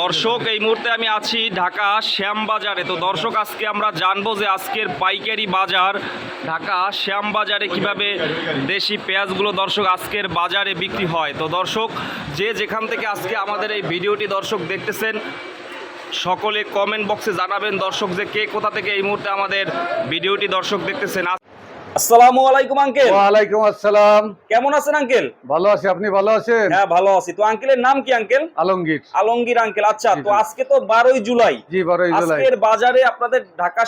দর্শক, এই মুহূর্তে আমি আছি ঢাকা শ্যামবাজারে। তো দর্শক, আজকে আমরা জানব যে আজকের পাইকারি বাজার ঢাকা শ্যামবাজারে কীভাবে দেশি পেঁয়াজগুলো দর্শক আজকের বাজারে বিক্রি হয়। তো দর্শক, যে যেখান থেকে আজকে আমাদের এই ভিডিওটি দর্শক দেখতেছেন, সকলে কমেন্ট বক্সে জানাবেন দর্শক যে কে কোথা থেকে এই মুহূর্তে আমাদের ভিডিওটি দর্শক দেখতেছেন। আসসালামু আলাইকুম আঙ্কেল। ওয়ালাইকুম আসসালাম। কেমন আছেন আঙ্কেল? ভালো আছি আপনি ভালো আছেন? হ্যাঁ ভালো আছি। তো আঙ্কেলের নাম কি আঙ্কেল? আলমগীর। আলমগীর আঙ্কেল। আচ্ছা তো আজকে তো বারোই জুলাই। জি বারোই জুলাই। আজকের বাজারে আপনাদের ঢাকা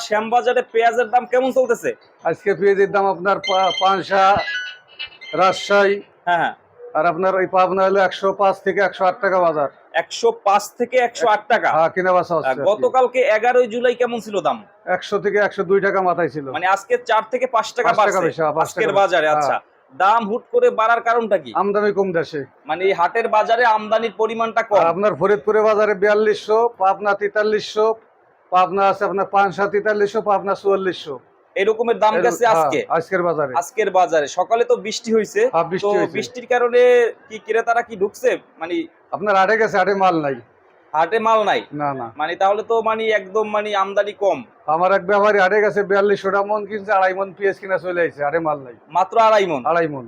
পেঁয়াজের দাম কেমন চলতেছে? আজকে পেঁয়াজের দাম আপনার পাঁচশা রাজশাহী হ্যাঁ হ্যাঁ। আর আপনার ওই পাবনা হলো একশো পাঁচ থেকে একশো আট টাকা বাজার। একশো পাঁচ থেকে একশো আট টাকা। হ্যাঁ কিনা বাসা। গতকালকে এগারোই জুলাই কেমন ছিল দাম? একশো থেকে একশো দুই টাকা মাথায় ছিল। মানে আজকে চার থেকে পাঁচ টাকা হ্যাঁ, আজকের বাজারে হ্যাঁ। আচ্ছা। দাম হুট করে বাড়ার কারণটা কি? আমদানি কম দেশে মানে এই হাটের বাজারে আমদানির পরিমাণটা কম। আপনার ফরিদপুরে বাজারে বিয়াল্লিশশো পাবনা তেতাল্লিশশো পাবনা আছে আপনার পাঁচশো তেতাল্লিশশো পাবনা চুয়াল্লিশশো। এরকমের দাম গেছে হ্যাঁ, আজকে। আজকের বাজারে। আজকের বাজারে। সকালে তো বৃষ্টি হয়েছে হ্যাঁ, তো বৃষ্টি হয়েছে। বৃষ্টির কারণে কি ক্রেতারা কি ঢুকছে? মানে আপনার আটে গেছে আটে মাল নাই। হাটে মাল নাই। না না। মানে তাহলে তো মানে একদম মানে আমদানি কম। আমার এক ব্যাপারী হাটে গেছে বিয়াল্লিশ মন কিনছে আড়াই মন পিএস কিনা চলে আসছে আরে মাল নাই। মাত্র আড়াই মন? আড়াই মন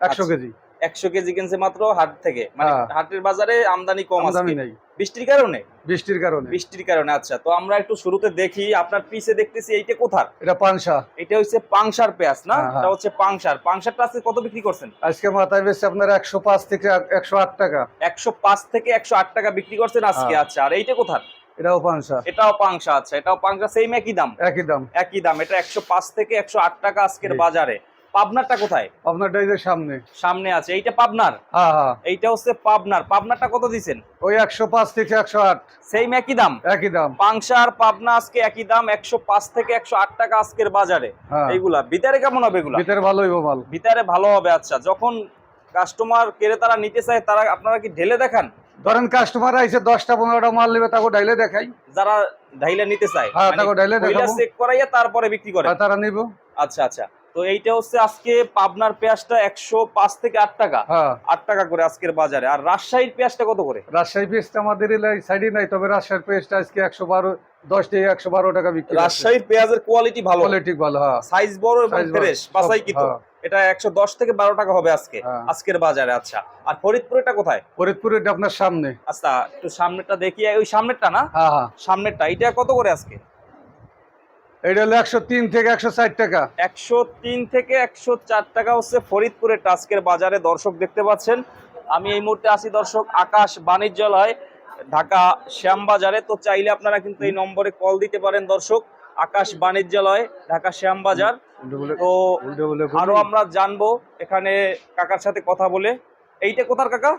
একশো আচ্ছা। কেজি। একশো কেজি কিনছে মাত্র হাট থেকে। মানে হ্যাঁ। হাটের বাজারে আমদানি কম আমদানি নেই। বৃষ্টির কারণে? বৃষ্টির কারণে। বৃষ্টির কারণে আচ্ছা। তো আমরা একটু শুরুতে দেখি আপনার পিছে দেখতেছি এইটা কোথার? এটা পানসা এটা হচ্ছে পাংশার পেঁয়াজ না? হ্যাঁ, হ্যাঁ। এটা হচ্ছে পাংশার। পাংশারটা আজকে কত বিক্রি করছেন? আজকে মাথায় বেশি আপনার একশো পাঁচ থেকে একশো আট টাকা। একশো পাঁচ থেকে একশো আট টাকা বিক্রি করছেন আজকে হ্যাঁ। আচ্ছা। আর এইটা কোথার? এটাও পানসা এটাও পাংশা আচ্ছা। এটাও পাংশা সেম একই দাম? একই দাম। একই দাম। এটা একশো পাঁচ থেকে একশো আট টাকা আজকের বাজারে। পাবনারটা কোথায়? আপনার ডাইজের সামনে। সামনে আছে। এইটা পাবনার? হ্যাঁ হ্যাঁ। এইটা হচ্ছে পাবনার। পাবনারটা কত দিছেন? ওই একশো পাঁচ থেকে একশো আট। সেম একই দাম? একই দাম। পাংশার পাবনা আজকে একই দাম একশো পাঁচ থেকে একশো আট টাকা আজকের বাজারে। হ্যাঁ। এইগুলা। ভিতরে কেমন হবে এগুলা? ভিতরে ভালো হইব মাল। ভিতরে ভালো হবে আচ্ছা। যখন কাস্টমার ক্রেতারা নিতে চায় তারা আপনারা কি ঢেলে দেখান? ধরেন কাস্টমার আইসে দশটা পনেরোটা মাল নেবে তাকে ডাইলে দেখাই। যারা ঢাইলে নিতে চায়। হ্যাঁ, তাকে ঢাইলে দেখাবো। চেক করাইয়া তারপরে বিক্রি করে। তারা নিব। আচ্ছা আচ্ছা। তো এইটা হচ্ছে আজকে পাবনার পেঁয়াজটা একশো পাঁচ থেকে আট টাকা। হ্যাঁ। আট টাকা করে আজকের বাজারে। আর রাজশাহীর পেঁয়াজটা কত করে? রাজশাহী পেস্টটা আমাদের সাইডে নাই তবে রাজশাহীর পেস্টটা আজকে একশো বারো দশ থেকে একশো বারো টাকা বিক্রি রাজশাহীর পেঁয়াজের কোয়ালিটি ভালো। কোয়ালিটি ভালো হ্যাঁ। সাইজ বড় এবং। ফ্রেশ বাসাই কিন্তু হ্যাঁ। এটা একশো দশ থেকে বারো টাকা হবে আজকে হ্যাঁ। আজকের বাজারে আচ্ছা। আর ফরিদপুরেরটা কোথায়? ফরিদপুরের আপনার সামনে। আচ্ছা একটু সামনেরটা দেখি ওই সামনেরটা না? হ্যাঁ হ্যাঁ। সামনেরটা এটা কত করে আজকে? এটা হলো একশো তিন থেকে একশো ষাট টাকা। একশো তিন থেকে একশো চার টাকা হচ্ছে ফরিদপুরের টাস্কের বাজারে দর্শক দেখতে পাচ্ছেন। আমি এই মুহূর্তে আছি দর্শক আকাশ বাণিজ্যালয় ঢাকা শ্যামবাজারে। তো চাইলে আপনারা কিন্তু এই নম্বরে কল দিতে পারেন দর্শক। আকাশ বাণিজ্যালয় ঢাকা শ্যামবাজার। তো আরও আমরা জানব এখানে কাকার সাথে কথা বলে। এইটা কোথার কাকা?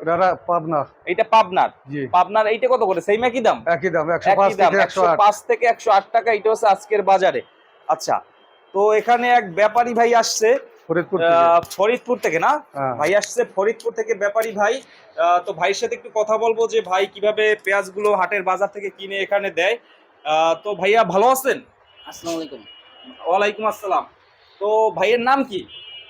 দাদা পাবনা। এইটা পাবনার? পাবনার এইটা কত করে? সেই একই দাম? একই দাম একশো পাঁচ একই দাম থেকে একশো একশো আট। পাঁচ থেকে একশো আট টাকা এটা হচ্ছে আজকের বাজারে। আচ্ছা তো এখানে এক ব্যাপারী ভাই আসছে। ফরিদপুর থেকে। ফরিদপুর থেকে না। ভাই আসছে ফরিদপুর থেকে ব্যাপারী ভাই। আহ, তো ভাইয়ের সাথে একটু কথা বলব যে ভাই কীভাবে পেঁয়াজগুলো হাটের বাজার থেকে কিনে এখানে দেয়। আহ, তো ভাইয়া ভালো আছেন? আসসালামু আলাইকুম। ওয়ালাইকুম আসসালাম। তো ভাইয়ের নাম কি?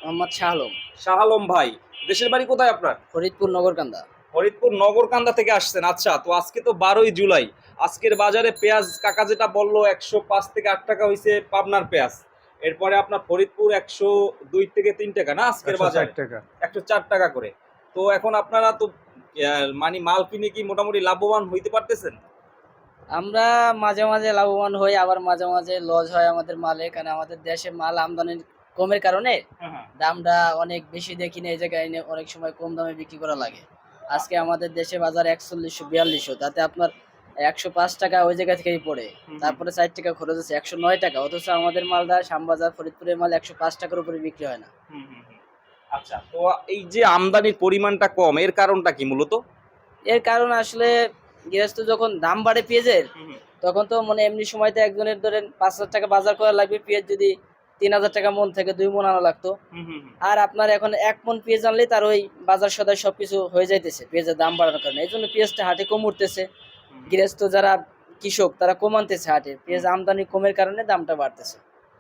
মোহাম্মদ শাহ আলম। শাহ আলম ভাই দেশের বাড়ি কোথায় আপনার? ফরিদপুর নগরকান্দা। ফরিদপুর নগরকান্দা থেকে আসছেন আচ্ছা তো আজকে তো বারোই জুলাই। আজকের বাজারে পেঁয়াজ কাকা যেটা বলল একশো পাঁচ থেকে আট টাকা হয়েছে পাবনার পেঁয়াজ। এরপরে আপনার ফরিদপুর একশো দুই থেকে তিন টাকা না আজকের বাজারে? টাকা। একশো চার টাকা করে। তো এখন আপনারা তো মানে মাল কিনে কি মোটামুটি লাভবান হইতে পারতেছেন? আমরা মাঝে মাঝে লাভবান হই আবার মাঝে মাঝে লস হয় আমাদের মালে কারণ আমাদের দেশে মাল আমদানির কমের কারণে দামটা অনেক বেশি দেখি না এই জায়গায় এনে অনেক সময় কম দামে বিক্রি করা লাগে। আজকে আমাদের দেশে বাজার একচল্লিশশো বিয়াল্লিশশো তাতে আপনার একশো পাঁচ টাকা ওই জায়গা থেকেই পড়ে। তারপরে ষাট টাকা খরচ আছে একশো নয় টাকা অথচ আমাদের মালদা শ্যামবাজার ফরিদপুরের মাল একশো পাঁচ টাকার উপরে বিক্রি হয় না। আচ্ছা তো এই যে আমদানির পরিমাণটা কম এর কারণটা কি মূলত? এর কারণ আসলে গৃহস্থ যখন দাম বাড়ে পেঁয়াজের তখন তো মানে এমনি সময়তে একজনের ধরেন পাঁচ হাজার টাকা বাজার করা লাগবে পেঁয়াজ যদি তিন হাজার টাকা মন থেকে দুই মন আনা লাগতো। আর আপনার এখন এক মন পেঁয়াজ আনলেই তার ওই বাজার সদায় সবকিছু হয়ে যাইতেছে পেঁয়াজের দাম বাড়ানোর কারণে। এই জন্য পেঁয়াজটা হাটে কম উঠতেছে। গৃহস্থ যারা কৃষক তারা কম আনতেছে হাটে। পেঁয়াজ আমদানি কমের কারণে দামটা বাড়তেছে।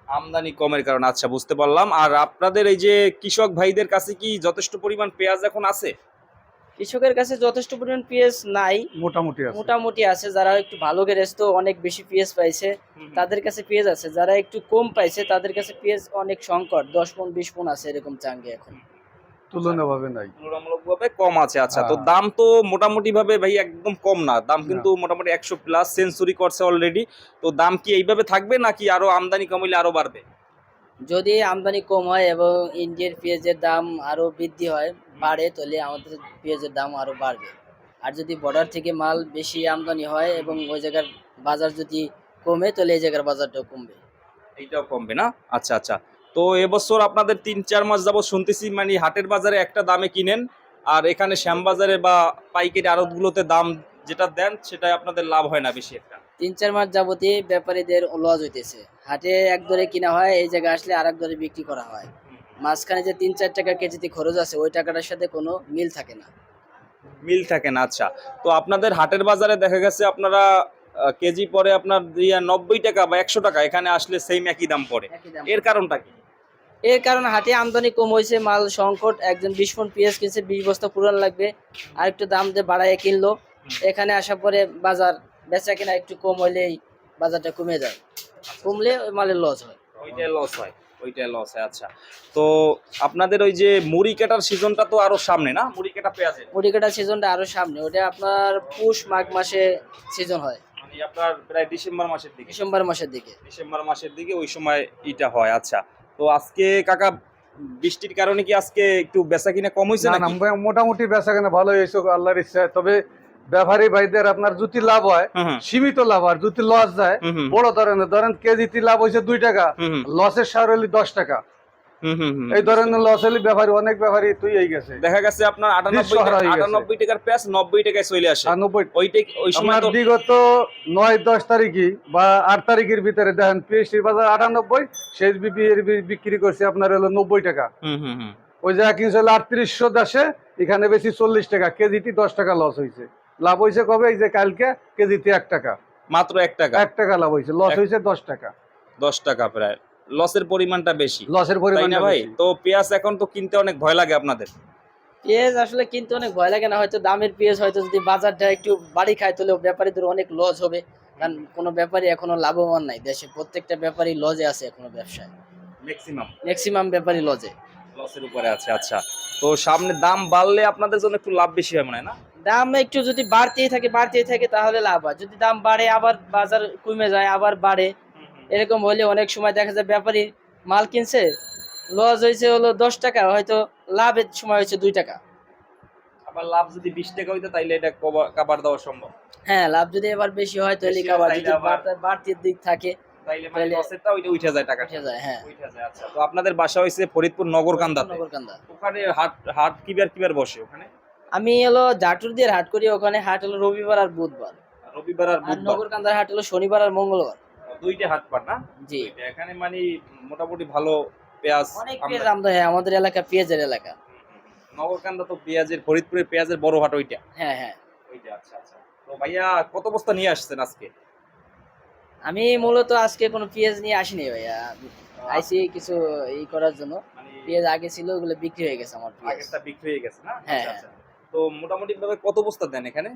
আমদানি কমের কারণে আচ্ছা বুঝতে পারলাম। আর আপনাদের এই যে কৃষক ভাইদের কাছে কি যথেষ্ট পরিমাণ পেঁয়াজ এখন আছে? কৃষকের কাছে যথেষ্ট পরিমাণ পিএস নাই। মোটামুটি মোটামুটি আছে। যারা একটু ভালো গ্যারেজ তো অনেক বেশি পিএস পাইছে তাদের কাছে পিএস আছে। যারা একটু কম পাইছে তাদের কাছে পিএস অনেক সংকট। দশ পন বিশ পন আছে এরকম চাঙ্গে এখন। তুলনাভাবে নাই। তুলনামূলকভাবে কম আছে। আচ্ছা তো। দাম তো মোটামুটি ভাবে ভাই একদম কম না। দাম কিন্তু মোটামুটি একশো প্লাস সেঞ্চুরি করছে অলরেডি তো দাম কি এইভাবে থাকবে নাকি আরও আমদানি কমাইলে আরও বাড়বে? যদি আমদানি কম হয় এবং ইন্ডিয়ার পেঁয়াজের দাম আরও বৃদ্ধি হয় বাড়ে তাহলে আমাদের পেঁয়াজের দাম আরও বাড়বে। আর যদি বর্ডার থেকে মাল বেশি আমদানি হয় এবং ওই জায়গার বাজার যদি কমে তাহলে এই জায়গার বাজারটাও কমবে। এইটাও কমবে না? আচ্ছা আচ্ছা। তো এবছর আপনাদের তিন চার মাস যাবত শুনতেছি মানে হাটের বাজারে একটা দামে কিনেন আর এখানে শ্যামবাজারে বা পাইকারি আড়তগুলোতে দাম যেটা দেন সেটাই আপনাদের লাভ হয় না বেশি একটা। তিন চার মাস যাবতীয় ব্যাপারীদের লজ হইতেছে। হাটে এক দরে কিনা হয় এই জায়গায় আসলে আর এক দরে বিক্রি করা হয়। মাঝখানে যে তিন চার টাকা কেজিতে খরচ আছে ওই টাকাটার সাথে কোনো মিল থাকে না। মিল থাকে না আচ্ছা। তো আপনাদের হাটের বাজারে দেখা গেছে আপনারা কেজি পরে আপনার নব্বই টাকা বা একশো টাকা এখানে আসলে সেম একই দাম পড়ে। এর কারণটা কি? এর কারণে হাটে আমদানি কম হয়েছে মাল সংকট একজন বিশ পন পেঁয়াজ কিনছে বিশ বস্তা পুরান লাগবে আর একটু দাম দিয়ে বাড়ায় কিনলো। এখানে আসার পরে বাজার বেচা কিনা একটু কম হলেই বাজারটা কমে যায়। কমলে ওই মালের লস হয়। ওইটাই লস হয় ওইটাই লস হয় আচ্ছা। তো আপনাদের ওই যে মুড়ি কাটার সিজনটা তো আরও সামনে না? মুড়ি কাটা পেঁয়াজের? মুড়ি কাটার সিজনটা আরও সামনে ওটা আপনার পুষ মাঘ মাসে সিজন হয়। মানে আপনার প্রায় ডিসেম্বর মাসের দিকে। ডিসেম্বর মাসের দিকে। ডিসেম্বর মাসের দিকে ওই সময় ইটা হয় আচ্ছা। তো আজকে কাকা বৃষ্টির কারণে কি আজকে একটু বেচা কিনা কম হয়েছে না মোটামুটি বেচা কেনা ভালো হয়েছে আল্লাহর ইচ্ছা তবে ব্যাপারী ভাইদের আপনার যদি লাভ হয় সীমিত লাভ আর যদি লস যায় বড় ধরনের ধরেন কেজিতে লাভ হয়েছে দুই টাকা লসের সার হলে দশ টাকা। এই ধরনের লস হলে ব্যাপারী অনেক ব্যাপারী তুই এই গেছে। দেখা গেছে আপনার আটানব্বই হয়ে টাকার পেঁয়াজ নব্বই টাকায় চলে আসে। নব্বই ওইটাই ওই সময় বিগত নয় দশ তারিখই বা আট তারিখের ভিতরে দেখেন পিএসটির বাজার আটানব্বই শেষ বিপি এর বিক্রি করছে আপনার হলো নব্বই টাকা। ওই জায়গা কিনছে হলো আটত্রিশশো দেশে এখানে বেশি চল্লিশ টাকা কেজিটি দশ টাকা লস হয়েছে। লাভ হয়েছে কবে? এই যে কালকে কেজিতে এক টাকা। মাত্র এক টাকা? এক টাকা লাভ হয়েছে। লস হয়েছে দশ টাকা। দশ টাকা প্রায়। লসের পরিমাণটা বেশি। লসের পরিমাণ না ভাই? তো পেঁয়াজ এখন তো কিনতে অনেক ভয় লাগে আপনাদের। পেঁয়াজ আসলে কিনতে অনেক ভয় লাগে না। হয়তো দামের পেঁয়াজ হয়তো যদি বাজারটা একটু বাড়ি খায় তাহলে ব্যাপারীদের অনেক লস হবে। কারণ কোনো ব্যাপারী এখনও লাভবান নাই। দেশে প্রত্যেকটা ব্যাপারী লজে আছে এখনও ব্যবসায়। ম্যাক্সিমাম ম্যাক্সিমাম ব্যাপারী লজে লসের উপরে আছে আচ্ছা। তো সামনে দাম বাড়লে আপনাদের জন্য একটু লাভ বেশি হয় মনে হয় না? দাম একটু যদি বাড়তেই থাকে বাড়তেই থাকে তাহলে লাভ হয়। যদি দাম বাড়ে আবার বাজার কমে যায় আবার বাড়ে এরকম হলে অনেক সময় দেখা যায় ব্যাপারী মাল কিনছে লস হয়েছে হলো দশ টাকা হয়তো লাভের সময় হয়েছে দুই টাকা। আবার লাভ যদি বিশ টাকা হইতো তাইলে এটা কাবার দেওয়া সম্ভব। হ্যাঁ লাভ যদি এবার বেশি হয় তাহলে কাবার যদি তাইলে আবার- বাড়তে- বাড়তির দিক থাকে তাইলে মানে লসেরটা ওইটা উঠে যায় টাকাটা। উঠে যায় হ্যাঁ। উঠে যায় আচ্ছা। তো আপনাদের বাসা হয়েছে ফরিদপুর নগরকান্দাতে। নগরকান্দা। ওখানে হাট হাট কিবার কিবার বসে ওখানে? আমি হলো জাটুর দিয়ে হাট করি ওখানে হাট হলো রবিবার আর বুধবার। রবিবার আর আর বুধবার? নগরকান্দার হাট হলো শনিবার আর মঙ্গলবার। দুইটা হাট পাট না? জি। দুইটা। এখানে মানে মোটামুটি ভালো পেঁয়াজ অনেক আমদানি। পেঁয়াজ আমদানি হয় আমাদের এলাকা পেঁয়াজের এলাকা। নগরকান্দা তো পেঁয়াজের ফরিদপুরের পেঁয়াজের বড় হাট ওইটা। হ্যাঁ হ্যাঁ। ওইটা আচ্ছা আচ্ছা। তো ভাইয়া কত বস্তা নিয়ে আসছেন আজকে? আমি মূলত আজকে কোনো পেঁয়াজ নিয়ে আসিনি ভাইয়া। আইসি কিছু ই করার জন্য। মানে পেঁয়াজ আগে ছিল ওগুলো বিক্রি হয়ে গেছে আমার পেঁয়াজ। আগেরটা বিক্রি হয়ে গেছে না? হ্যাঁ, আচ্ছা, আচ্ছা। তো মোটামুটি ভাবে কত বস্তা দেন এখানে?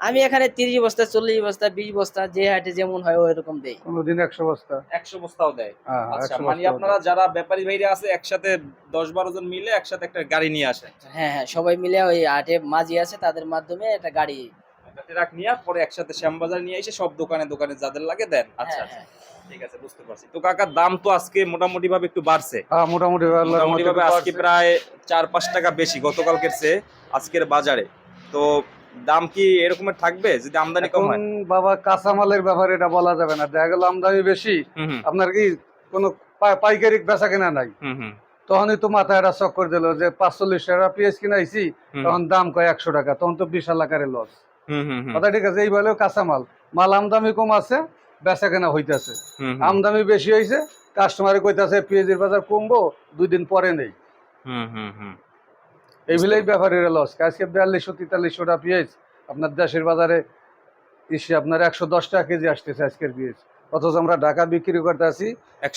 আমি এখানে তিরিশ বস্তা চল্লিশ বস্তা বিশ বস্তা যে হাটে যেমন হয় ওই রকম দেই। কোনোদিন একশো বস্তা। একশো বস্তাও দেয়। হ্যাঁ হ্যাঁ, আচ্ছা মানে আপনারা যারা ব্যাপারী ভাইরা আছে একসাথে দশ বারো জন মিলে একসাথে একটা গাড়ি নিয়ে আসে হ্যাঁ হ্যাঁ সবাই মিলে ওই হাটে মাঝি আছে তাদের মাধ্যমে একটা গাড়ি একটা ট্রাক নিয়ে পরে একসাথে শ্যামবাজার নিয়ে এসে সব দোকানে দোকানে যাদের লাগে দেন। আচ্ছা হ্যাঁ, আচ্ছা। ঠিক আছে বুঝতে পারছি। তো কাকার দাম তো আজকে মোটামুটি ভাবে একটু বাড়ছে। হ্যাঁ মোটামুটি মোটামুটি ভাবে আজকে প্রায় চার পাঁচ টাকা বেশি গতকালকের চেয়ে আজকের বাজারে। তো দাম কি এরকমের থাকবে যদি আমদানি কম হয়? বাবা কাঁচামালের ব্যাপারে এটা বলা যাবে না। দেখা গেল আমদানি বেশি আপনার কি কোনো পাইকারি বেচা কেনা নাই? তখনই তো মাথায় একটা চক্কর দিল যে পাঁচচল্লিশ টাকা পেঁয়াজ কিনাইছি তখন দাম কয় একশো টাকা তখন তো বিশাল আকারে লস হুম হুম হুম। কথা ঠিক আছে এই বলেও কাঁচামাল। মাল আমদামি কম আছে বেচা কেনা হইতেছে আমদামি বেশি হয়েছে কাস্টমারে কইতাছে পেঁয়াজের বাজার কমবো দুই দিন পরে নেই। এইগুলোই ব্যাপারের লস আজকে বিয়াল্লিশশো তেতাল্লিশশো টাকা পেঁয়াজ আপনার দেশের বাজারে ইসে আপনার একশো দশ টাকা কেজি আসতেছে আজকের পেঁয়াজ। অথচ আমরা ঢাকা বিক্রি করতে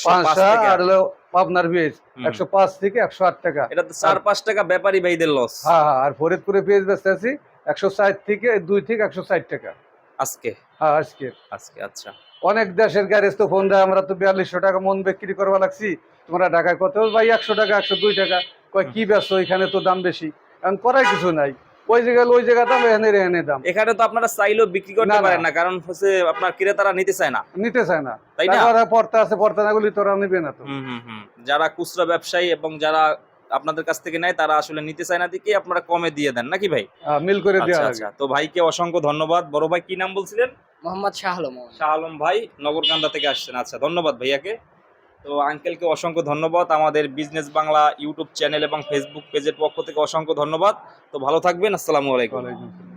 পাঁচ আর হলো পাবনার পেঁয়াজ একশো পাঁচ থেকে একশো আট টাকা। এটা তো চার পাঁচ টাকা ব্যাপারী ভাইদের লস হ্যাঁ হ্যাঁ আর ফরিদপুরে পেঁয়াজ বেচতে একশো ষাট থেকে দুই থেকে একশো ষাট টাকা। আজকে? হ্যাঁ আজকে। আজকে আচ্ছা। অনেক দেশের গ্যারেজ তো ফোন দেয় আমরা তো বিয়াল্লিশশো টাকা মন বিক্রি করবা লাগছি। তোমরা ঢাকায় কত? ভাই একশো টাকা একশো দুই টাকা। কয় কি ব্যস্ত এখানে তো দাম বেশি। এখন করার কিছু নাই। ওই জায়গায় ওই জায়গা দাম এখানে এখানে দাম। এখানে তো আপনারা চাইলেও বিক্রি করতে। পারেন না কারণ হচ্ছে আপনার ক্রেতারা নিতে চায় না। নিতে চায় না। তাই না? পর্তা আছে তোরা নিবে না তো। যারা খুচরা ব্যবসায়ী এবং যারা আপনাদের কাছ থেকে নেয় তারা আসলে নিতে চায় না দিকে আপনারা কমে দিয়ে দেন। নাকি ভাই? মিল করে দেওয়া আচ্ছা আচ্ছা। তো ভাইকে অসংখ্য ধন্যবাদ। বড় ভাই কি নাম বলছিলেন? মোহাম্মদ শাহ আলম শাহ আলম ভাই নগরকান্দা থেকে আসছেন। আচ্ছা ধন্যবাদ ভাইয়াকে। তো আঙ্কেলকে অসংখ্য ধন্যবাদ। আমাদের বিজনেস বাংলা ইউটিউব চ্যানেল এবং ফেসবুক পেজের পক্ষ থেকে অসংখ্য ধন্যবাদ। তো ভালো থাকবেন। আসসালামু আলাইকুম। ওয়ালাইকুম আসসালাম।